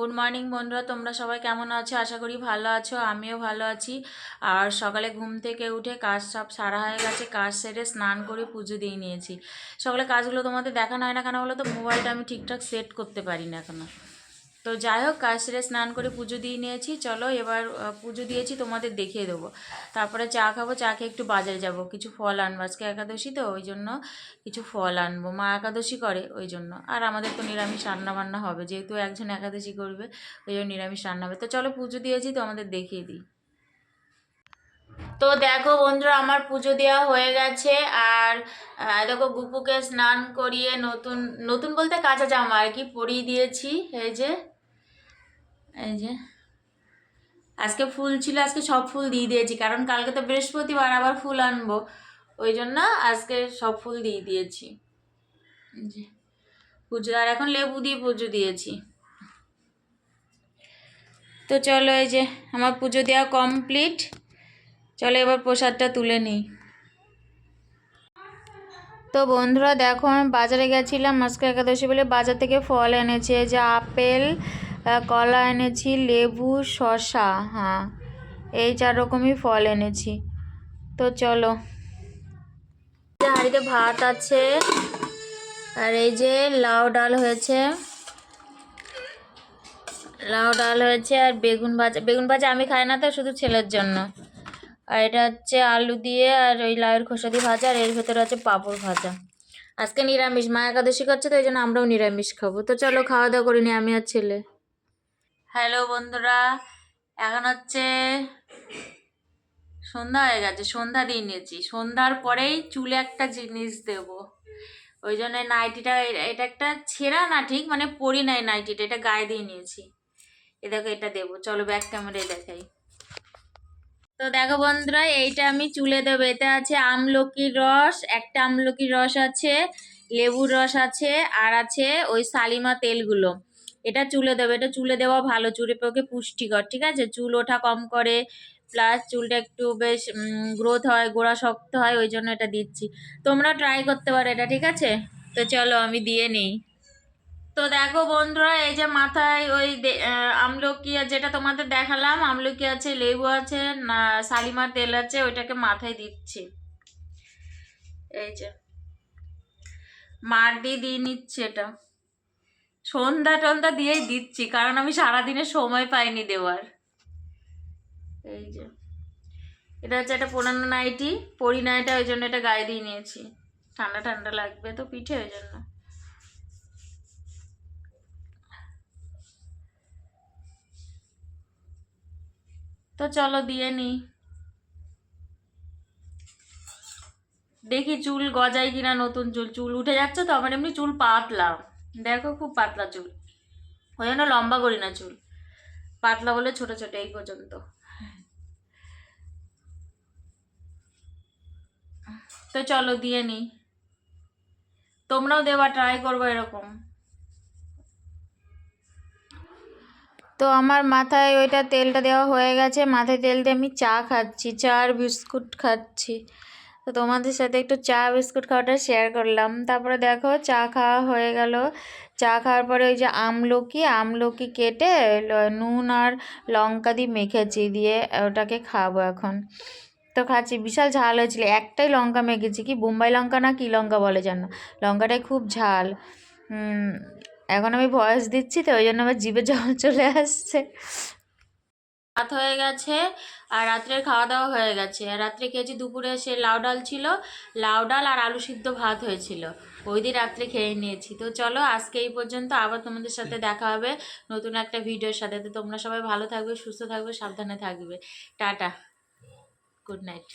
Good morning বন্ধুরা। তোমরা সবাই কেমন আছো? আশা করি ভালো আছো, আমিও ভালো আছি। আর সকালে ঘুম থেকে উঠে কাজ সব সারা হয়ে গেছে, কাজ সেরে স্নান করে পুজো দিয়ে নিয়েছি। সকালে কাজগুলো তোমাদের দেখানো হয় না কেন বলো তো? মোবাইলটা আমি ঠিকঠাক সেট করতে পারি না এখনও তো যাই হোক কাজ সেরে স্নান করে পুজো দিয়ে নিয়েছি। চলো এবার পুজো দিয়েছি, তোমাদের দেখিয়ে দেবো। তারপরে চা খাব, চা খেয়ে একটু বাজারে যাব। কিছু ফল আনব, আজকে একাদশী তো, ওই জন্য কিছু ফল আনব। মা একাদশী করে, ওই জন্য। আর আমাদের তো নিরামিষ রান্না বান্না হবে, যেহেতু একজন একাদশী করবে, ওই জন্য নিরামিষ রান্না হবে। তো চলো পুজো দিয়েছি, তোমাদের দেখিয়ে দিই। তো দেখো বন্ধুরা, আমার পুজো দেওয়া হয়ে গেছে। আর দেখো গুপুকে স্নান করিয়ে নতুন নতুন বলতে কাঁচা জামা আর কি পরিয়ে দিয়েছি। এই যে এই যে। আজকে ফুল ছিল, আজকে সব ফুল দিয়ে দিয়েছি, কারণ কালকে তো বৃহস্পতিবার, আবার ফুল আনব। ওই জন্য আজকে সব ফুল দিয়ে দিয়েছি। পুজো, আর এখন লেবু দিয়ে পুজো দিয়েছি। তো চলো এই যে, আমার পুজো দেওয়া কমপ্লিট। চলো এবার প্রসাদটা তুলে নিই। তো বন্ধুরা, দেখো, আমি বাজারে গেছিলাম, আজকে একাদশী বলে বাজার থেকে ফল এনেছে যে আপেল কলা এনেছি, লেবু, শসা হ্যাঁ এই চার রকমই ফল এনেছি। তো চলো। এই হাঁড়িতে ভাত আছে, আর এই যে লাউ ডাল হয়েছে। লাউ ডাল হয়েছে আর বেগুন ভাজা। বেগুন ভাজা আমি খাই না তো, শুধু ছেলের জন্য। আর এটা হচ্ছে আলু দিয়ে আর ওই লাউয়ের খোসা দিয়ে ভাজা, আর এর ভেতরে আছে পাঁপড় ভাজা। আজকে নিরামিষ, মা একাদশী করছে, তো ওই জন্য আমরাও নিরামিষ খাব। তো চলো, খাওয়া দাওয়া করিনি আমি আর ছেলে। হ্যালো বন্ধুরা, এখন হচ্ছে সন্ধ্যা হয়ে গেছে, সন্ধ্যা দিয়ে নিয়েছি। সন্ধ্যার পরেই চুলে একটা জিনিস দেব। ওই জন্য নাইটিটা, এটা একটা ছেঁড়া না ঠিক? মানে পরি নাই নাইটিটা, এটা গায়ে দিয়ে নিয়েছি। এ দেখো, এটা দেবো। চলো ব্যাক ক্যামেরায় দেখাই। তো দেখো বন্ধুরা, এইটা আমি চুলে দেবো। এতে আছে আমলকির রস, একটা আমলকির রস আছে, লেবুর রস আছে, আর আছে ওই সালিমা তেলগুলো। এটা চুলে দেবো, এটা চুলে দেওয়া ভালো চুলের পক্ষে পুষ্টিকর, ঠিক আছে? চুল ওঠা কম করে প্লাস চুলটা একটু বেশ গ্রোথ হয়, গোড়া শক্ত হয়, ওই জন্য এটা দিচ্ছি। তোমরা ট্রাই করতে পারো এটা, ঠিক আছে? তো চলো আমি দিয়ে নিই। তো দেখো বন্ধুরা, এই যে মাথায় ওই আমলকি যেটা তোমাদের দেখালাম, আমলকি আছে, লেবু আছে, না, শালিমার তেল আছে, ওইটাকে মাথায় দিচ্ছি। এই যে। মার দিয়ে দিয়ে নিচ্ছে এটা। সন্ধ্যা টন্ধা দিয়েই দিচ্ছি, কারণ আমি সারাদিনে সময় পাইনি দেওয়ার। এই যে, এটা হচ্ছে একটা পুরানো নাইটি, পরি নাইটা, ওই জন্য এটা গায়ে দিয়ে নিয়েছি। ঠান্ডা ঠান্ডা লাগবে তো পিঠে, ওই জন্য। তো চলো দিয়ে নি দেখি চুল গজাই কিনা নতুন চুল। চুল উঠে যাচ্ছে তো, আমার এমনি চুল পাতলা দেখো খুব পাতলা চুল। ওই জন্য লম্বা করি না চুল। পাতলা বলে ছোট ছোট, এই পর্যন্ত। তো চলো, দিয়ে নি তোমরাও দেওয়া ট্রাই করব এরকম। তো আমার মাথায় ওইটা তেলটা দেওয়া হয়ে গেছে। মাথায় তেল দিয়ে আমি চা খাচ্ছি, চা আর বিস্কুট খাচ্ছি। তো তোমাদের সাথে একটু চা বিস্কুট খাওয়াটা শেয়ার করলাম। তারপরে দেখো চা খাওয়া হয়ে গেল। চা খাওয়ার পরে ওই যে আমলকি আমলকি কেটে নুন আর লঙ্কা দিয়ে মেখেছি দিয়ে ওটাকে খাব এখন। তো খাচ্ছি, বিশাল ঝাল হয়েছিল। একটাই লঙ্কা মেখেছি। কি বোম্বাই লঙ্কা না কি লঙ্কা বলে জানো? লঙ্কাটাই খুব ঝাল। এখন আমি ভয়েস দিচ্ছি তো ওই জন্য আমার জিভে জল চলে আসছে। রাত হয়ে গেছে আর রাত্রের খাওয়া দাওয়া হয়ে গেছে। আর রাত্রে খেয়েছি দুপুরে সে লাউ ডাল ছিল, লাউ ডাল আর আলু সিদ্ধ ভাত হয়েছিল। ওই দিন রাত্রে খেয়ে নিয়েছি। তো চলো, আজকে এই পর্যন্ত। আবার তোমাদের সাথে দেখা হবে নতুন একটা ভিডিওর সাথে। তো তোমরা সবাই ভালো থাকবে, সুস্থ থাকবে, সাবধানে থাকবে। টাটা। Good night.